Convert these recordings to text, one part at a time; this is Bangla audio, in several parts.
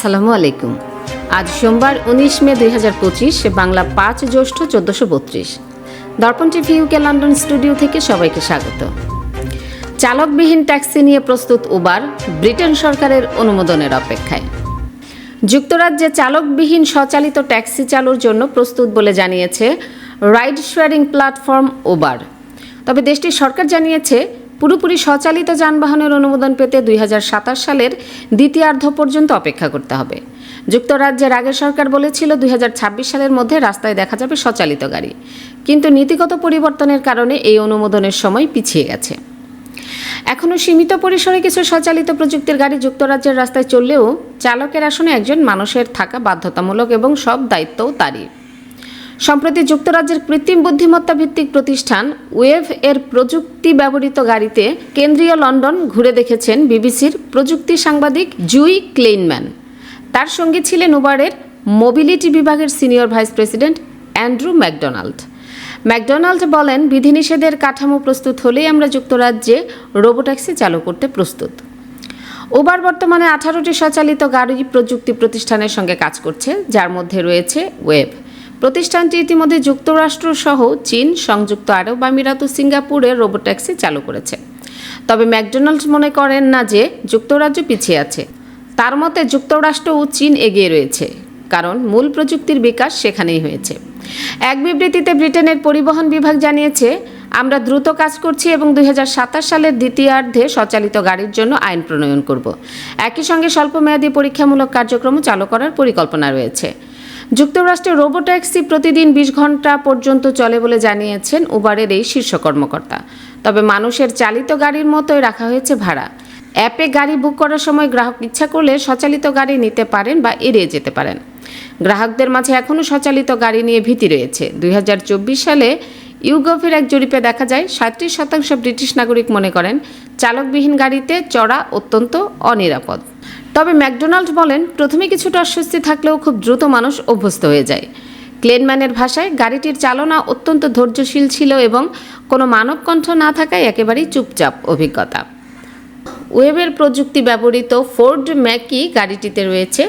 আসসালামু আলাইকুম। আজ সোমবার উনিশ মে দুই হাজার পঁচিশ, বাংলা পাঁচ জ্যৈষ্ঠ চোদ্দশো বত্রিশ। দর্পণ টিভি ইউকে লন্ডন স্টুডিও থেকে সবাইকে স্বাগত। চালকবিহীন ট্যাক্সি নিয়ে প্রস্তুত উবার, ব্রিটেন সরকারের অনুমোদনের অপেক্ষায়। যুক্তরাজ্যে চালকবিহীন স্বচালিত ট্যাক্সি চালুর জন্য প্রস্তুত বলে জানিয়েছে রাইড শেয়ারিং প্ল্যাটফর্ম উবার। তবে দেশটির সরকার জানিয়েছে পুরোপুরি স্বচালিত যানবাহনের অনুমোদন পেতে দুই হাজার সাতাশ সালের দ্বিতীয়ার্ধ পর্যন্ত অপেক্ষা করতে হবে। যুক্তরাজ্যের আগের সরকার বলেছিল দুই হাজার ছাব্বিশ সালের মধ্যে রাস্তায় দেখা যাবে স্বচালিত গাড়ি। কিন্তু নীতিগত পরিবর্তনের কারণে এই অনুমোদনের সময় পিছিয়ে গেছে। এখনও সীমিত পরিসরে কিছু স্বচালিত প্রযুক্তির গাড়ি যুক্তরাজ্যের রাস্তায় চললেও চালকের আসনে একজন মানুষের থাকা বাধ্যতামূলক এবং সব দায়িত্বও তারই। সম্প্রতি যুক্তরাজ্যের কৃত্রিম বুদ্ধিমত্তা ভিত্তিক প্রতিষ্ঠান ওয়েভ এর প্রযুক্তি ব্যবহৃত গাড়িতে কেন্দ্রীয় লন্ডন ঘুরে দেখেছেন বিবিসির প্রযুক্তি সাংবাদিক জুই ক্লেইনম্যান তার সঙ্গে ছিলেন উবারের মোবিলিটি বিভাগের senior vice president Andrew McDonald. McDonald বলেন, বিধিনিষেধের কাঠামো প্রস্তুত হলেই আমরা যুক্তরাজ্যে রোবোট্যাক্সি চালু করতে প্রস্তুত। উবার বর্তমানে আঠারোটি স্বচালিত গাড়ি প্রযুক্তি প্রতিষ্ঠানের সঙ্গে কাজ করছে, যার মধ্যে রয়েছে ওয়েব প্রতিষ্ঠানটি ইতিমধ্যে যুক্তরাষ্ট্র সহ চীন, সংযুক্ত আরব আমিরাত ও সিঙ্গাপুরে রোবোট্যাক্সি চালু করেছে। তবে ম্যাকডোনাল্ড মনে করেন না যে যুক্তরাজ্য পিছিয়ে আছে। তার মতে যুক্তরাষ্ট্র ও চীন এগিয়ে রয়েছে, কারণ মূল প্রযুক্তির বিকাশ সেখানেই হয়েছে। এক বিবৃতিতে ব্রিটেনের পরিবহন বিভাগ জানিয়েছে, আমরা দ্রুত কাজ করছি এবং দুই হাজার সাতাশ সালের দ্বিতীয়ার্ধে স্বচালিত গাড়ির জন্য আইন প্রণয়ন করব। একই সঙ্গে স্বল্পমেয়াদী পরীক্ষামূলক কার্যক্রম চালু করার পরিকল্পনা রয়েছে। যুক্তরাষ্ট্রে রোবোট্যাক্সি প্রতিদিন বিশ ঘণ্টা পর্যন্ত চলে বলে জানিয়েছেন উবারের এই শীর্ষ কর্মকর্তা। তবে মানুষের চালিত গাড়ির মতোই রাখা হয়েছে ভাড়া। অ্যাপে গাড়ি বুক করার সময় গ্রাহক ইচ্ছা করলে স্বচালিত গাড়ি নিতে পারেন বা এড়িয়ে যেতে পারেন। গ্রাহকদের মাঝে এখনও স্বচালিত গাড়ি নিয়ে ভীতি রয়েছে। দুই হাজার চব্বিশ সালে ইউগভের এক জরিপে দেখা যায়, সাঁত্রিশ শতাংশ ব্রিটিশ নাগরিক মনে করেন, চালকবিহীন গাড়িতে চড়া অত্যন্ত অনিরাপদ। তবে ম্যাকডোনাল্ড বলেন, প্রথমে কিছুটা অস্বস্তি থাকলেও খুব দ্রুত মানুষ অভ্যস্ত হয়ে যায়। ক্লেনম্যানের ভাষায়, গাড়িটির চালনা অত্যন্ত ধৈর্যশীল ছিল এবং কোনো মানব কণ্ঠ না থাকায় একেবারেই চুপচাপ অভিজ্ঞতা। ওয়েবের প্রযুক্তি ব্যবহৃত ফোর্ড ম্যাকি গাড়িটিতে রয়েছে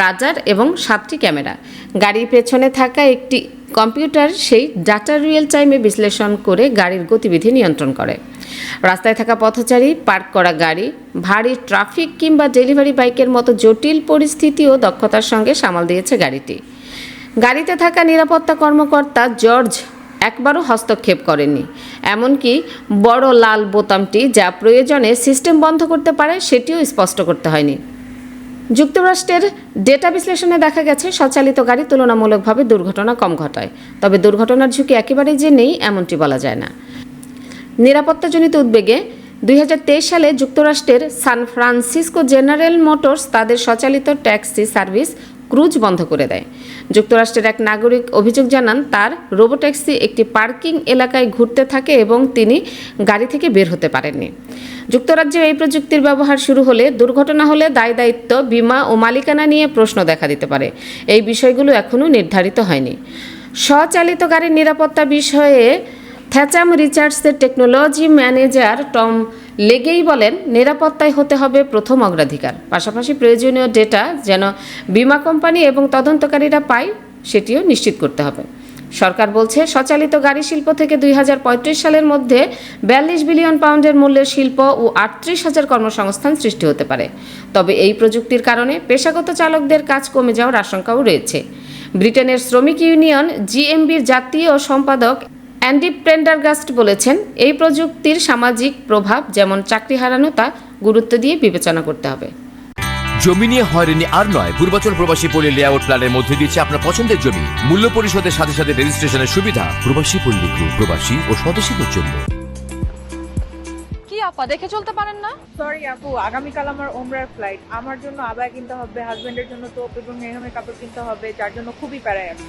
রাজার এবং সাতটি ক্যামেরা। গাড়ির পেছনে থাকা একটি কম্পিউটার সেই ডাটা রিয়েল টাইমে বিশ্লেষণ করে গাড়ির গতিবিধি নিয়ন্ত্রণ করে। রাস্তায় থাকা পথচারী, পার্ক করা গাড়ি, ভারী ট্রাফিক কিংবা ডেলিভারি বাইকের মতো জটিল পরিস্থিতিও দক্ষতার সঙ্গে সামাল দিয়েছে গাড়িটি। গাড়িতে থাকা নিরাপত্তা কর্মকর্তা জর্জ একবারও হস্তক্ষেপ করেননি। এমনকি বড় লাল বোতামটি যা প্রয়োজনে সিস্টেম বন্ধ করতে পারে সেটিও স্পষ্ট করতে হয়নি। যুক্তরাষ্ট্রের ডেটা বিশ্লেষণে দেখা গেছে, স্বচালিত গাড়ি তুলনামূলকভাবে দুর্ঘটনা কম ঘটায়। তবে দুর্ঘটনার ঝুঁকি একেবারেই যে নেই, এমনটি বলা যায় না। নিরাপত্তাজনিত উদ্বেগে দুই হাজার তেইশ সালে যুক্তরাষ্ট্রের সান ফ্রান্সিসকো জেনারেল মোটরস তাদের স্বচালিত ট্যাক্সি সার্ভিস ক্রুজ বন্ধ করে দেয়। যুক্তরাষ্ট্রের এক নাগরিক অভিযোগ জানান, তার রোবোট্যাক্সি একটি পার্কিং এলাকায় ঘুরতে থাকে এবং তিনি গাড়ি থেকে বের হতে পারেননি। যুক্তরাজ্যে এই প্রযুক্তির ব্যবহার শুরু হলে দুর্ঘটনা হলে দায় দায়িত্ব, বিমা ও মালিকানা নিয়ে প্রশ্ন দেখা দিতে পারে। এই বিষয়গুলো এখনও নির্ধারিত হয়নি। স্বচালিত গাড়ির নিরাপত্তা বিষয়ে থ্যাচাম রিচার্ডসের টেকনোলজি ম্যানেজার টম লেগেই বলেন, নিরাপত্তায় হতে হবে প্রথম অগ্রাধিকার। পাশাপাশি প্রয়োজনীয় ডেটা যেন বিমা কোম্পানি এবং তদন্তকারীরা পায়, সেটিও নিশ্চিত করতে হবে। সরকার বলছে, স্বচালিত গাড়ি শিল্প থেকে দুই হাজার পঁয়ত্রিশ সালের মধ্যে বিয়াল্লিশ বিলিয়ন পাউন্ডের মূল্যের শিল্প ও আটত্রিশ হাজার কর্মসংস্থান সৃষ্টি হতে পারে। তবে এই প্রযুক্তির কারণে পেশাগত চালকদের কাজ কমে যাওয়ার আশঙ্কাও রয়েছে। ব্রিটেনের শ্রমিক ইউনিয়ন জিএমবির জাতীয় সম্পাদক অ্যান্ডি প্রেন্ডারগাস্ট বলেছেন এই প্রযুক্তির সামাজিক প্রভাব যেমন চাকরি হারানো তা গুরুত্ব দিয়ে বিবেচনা করতে হবে। জমি নিয়ে হয়রানি আর নয় পূর্বাচল প্রবাসী পল্লী লেআউট প্ল্যানের মধ্যে দিচ্ছে আপনার পছন্দের জমি। মূল্য পরিশোধের সাথে সাথে রেজিস্ট্রেশনের সুবিধা। প্রবাসী পল্লী গ্রুপ প্রবাসী ও স্বদেশীদের জন্য। কি আপা দেখে চলতে পারেন না? সরি আপু আগামীকাল আমার ওমরার ফ্লাইট আমার জন্য আবায় কিনতে হবে হাজবেন্ডের জন্য টোপ এবং মেহমের কাপড় কিনতে হবে যার জন্য খুবই প্যারায় আছি